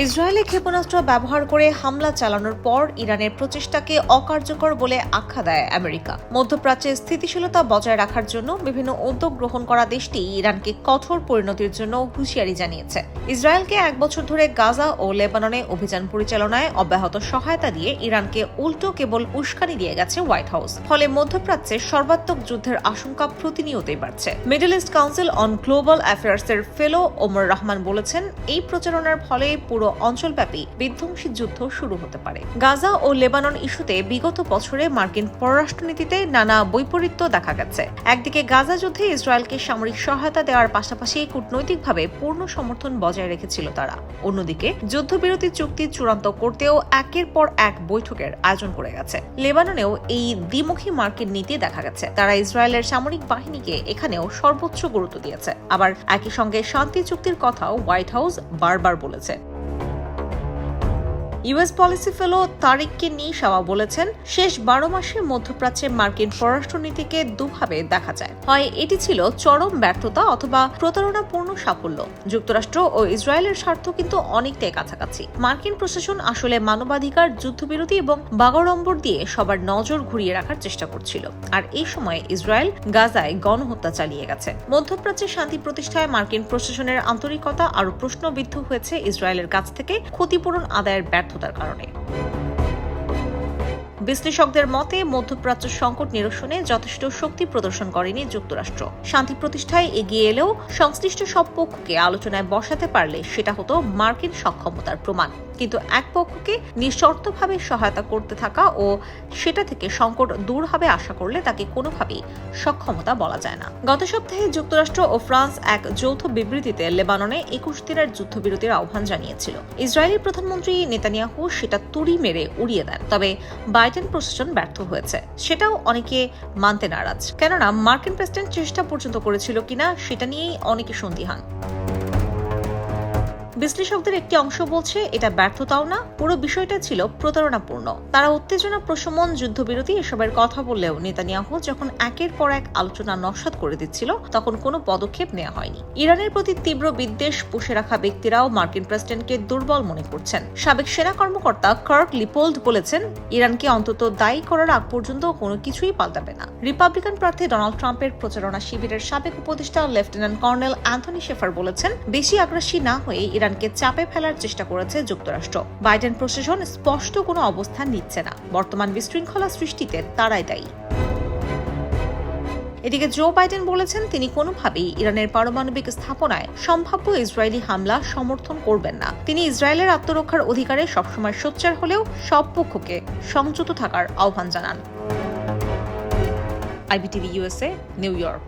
ইসরায়েলে ক্ষেপণাস্ত্র ব্যবহার করে হামলা চালানোর পর ইরানের প্রচেষ্টাকে অকার্যকর বলে আখ্যা দেয় আমেরিকা। মধ্যপ্রাচ্যে স্থিতিশীলতা বজায় রাখার জন্য বিভিন্ন উদ্যোগ গ্রহণ করা দেশটি ইরানকে কঠোর পরিণতির জন্য হুঁশিয়ারি জানিয়েছে। ইসরায়েলকে এক বছর ধরে গাজা ও লেবাননে অভিযান পরিচালনায় অব্যাহত সহায়তা দিয়ে ইরানকে উল্টো কেবল উস্কানি দিয়ে গেছে হোয়াইট হাউস। ফলে মধ্যপ্রাচ্যে সর্বাত্মক যুদ্ধের আশঙ্কা প্রতিনিয়তই বাড়ছে। Middle East Council on Global অ্যাফেয়ার্সের fellow Omar Rahman বলেছেন, এই প্রচারণার ফলে পুরো অঞ্চলব্যাপী বিধ্বংসী যুদ্ধ শুরু হতে পারে। গাজা ও লেবানন ইস্যুতে বিগত বছরে মার্কিন পররাষ্ট্রনীতিতে নানা বৈপরীত্য দেখা গেছে। একদিকে গাজা যুদ্ধে ইসরায়েলকে সামরিক সহায়তা দেওয়ার পাশাপাশি কূটনৈতিকভাবে পূর্ণ সমর্থন বজায় রেখেছিল তারা। অন্যদিকে যুদ্ধবিরতি চুক্তি চূড়ান্ত করতেও একের পর এক বৈঠকের আয়োজন করে গেছে। লেবাননেও এই দ্বিমুখী মার্কিন নীতি দেখা গেছে। তারা ইসরায়েলের সামরিক বাহিনীকে এখানেও সর্বোচ্চ গুরুত্ব দিয়েছে। আবার একই সঙ্গে শান্তি চুক্তির কথাও হোয়াইট হাউস বারবার বলেছে। ইউএস পলিসি ফেলো তারিককে নিশাওয়া বলেছেন, শেষ বারো মাসে মধ্যপ্রাচ্যে মার্কিন পররাষ্ট্রনীতিকে দুভাবে দেখা যায়। হয় এটি ছিল চরম ব্যর্থতা অথবা প্রতারণাপূর্ণ সাফল্য। যুক্তরাষ্ট্র ও ইসরায়েলের স্বার্থ কিন্তু অনেকটাই কাছাকাছি। মার্কিন প্রশাসন আসলে মানবাধিকার, যুদ্ধবিরতি এবং বাগাড়ম্বর দিয়ে সবার নজর ঘুরিয়ে রাখার চেষ্টা করছিল। আর এই সময়ে ইসরায়েল গাজায় গণহত্যা চালিয়ে গেছে। মধ্যপ্রাচ্যে শান্তি প্রতিষ্ঠায় মার্কিন প্রশাসনের আন্তরিকতা আরও প্রশ্নবিদ্ধ হয়েছে ইসরায়েলের কাছ থেকে ক্ষতিপূরণ আদায়ের ব্যর্থতার কারণে। বিশ্লেষকদের মতে, মধ্যপ্রাচ্য সংকট নিরসনে যথেষ্ট শক্তি প্রদর্শন করেনি যুক্তরাষ্ট্র। শান্তি প্রতিষ্ঠায় এগিয়ে এলেও সংশ্লিষ্ট সব পক্ষকে আলোচনায় বসাতে পারলে সেটা হতো মার্কিন সক্ষমতার প্রমাণ। কিন্তু এক পক্ষকে নিঃশর্তভাবে সহায়তা করতে থাকা ও সেটা থেকে সংকট দূর হবে আশা করলে তাকে কোনোভাবেই সক্ষমতা বলা যায় না। গত সপ্তাহে যুক্তরাষ্ট্র ও ফ্রান্স এক যৌথ বিবৃতিতে লেবাননে একুশ দিনের যুদ্ধবিরতির আহ্বান জানিয়েছিল। ইসরায়েলি প্রধানমন্ত্রী নেতানিয়াহু সেটা তুড়ি মেরে উড়িয়ে দেন। তবে বাইডেন প্রশাসন ব্যর্থ হয়েছে। সেটাও অনেকে মানতে নারাজ। কেননা, মার্কিন প্রেসিডেন্ট চেষ্টা পর্যন্ত করেছিল কিনা, সেটা নিয়েই অনেকে সন্দিহান। বিশ্লেষকদের একটি অংশ বলছে, এটা ব্যর্থতাও না, পুরো বিষয়টা ছিল প্রতারণাপূর্ণ। তারা উত্তেজনা প্রশমন, যুদ্ধবিরতি, এসবের কথা বললেও নেতানিয়াহু যখন একের পর এক আলোচনা নস্বাত করে দিচ্ছিল, তখন কোনো পদক্ষেপ নেওয়া হয়নি। ইরানের প্রতি তীব্র বিদ্বেষ পুষে রাখা ব্যক্তিরাও মার্কিন প্রেসিডেন্টকে দুর্বল মনে করছেন। সাবেক সেনা কর্মকর্তা কার্ক লিপোল্ড বলেছেন, ইরানকে অন্তত দায়ী করার আগ পর্যন্ত কোনো কিছুই পাল্টাবে না। রিপাবলিকান প্রার্থী ডোনাল্ড ট্রাম্পের প্রচারণা শিবিরের সাবেক উপদেষ্টা লেফটেন্যান্ট কর্নেল অ্যান্থনি শেফার বলেছেন, বেশি আগ্রাসী না হয়ে ইরানকে চাপে ফেলার চেষ্টা করেছে যুক্তরাষ্ট্র। বাইডেন প্রশাসন স্পষ্ট কোনো অবস্থান নিচ্ছে না। বর্তমান বিশৃঙ্খলা সৃষ্টিতে তারাই দায়ী। এদিকে জো বাইডেন বলেছেন, তিনি কোনোভাবেই ইরানের পারমাণবিক স্থাপনায় সম্ভাব্য ইসরায়েলি হামলা সমর্থন করবেন না। তিনি ইসরায়েলের আত্মরক্ষার অধিকারে সবসময় সোচ্চার হলেও সব পক্ষকে সংযত থাকার আহ্বান জানান। IBTV USA new York.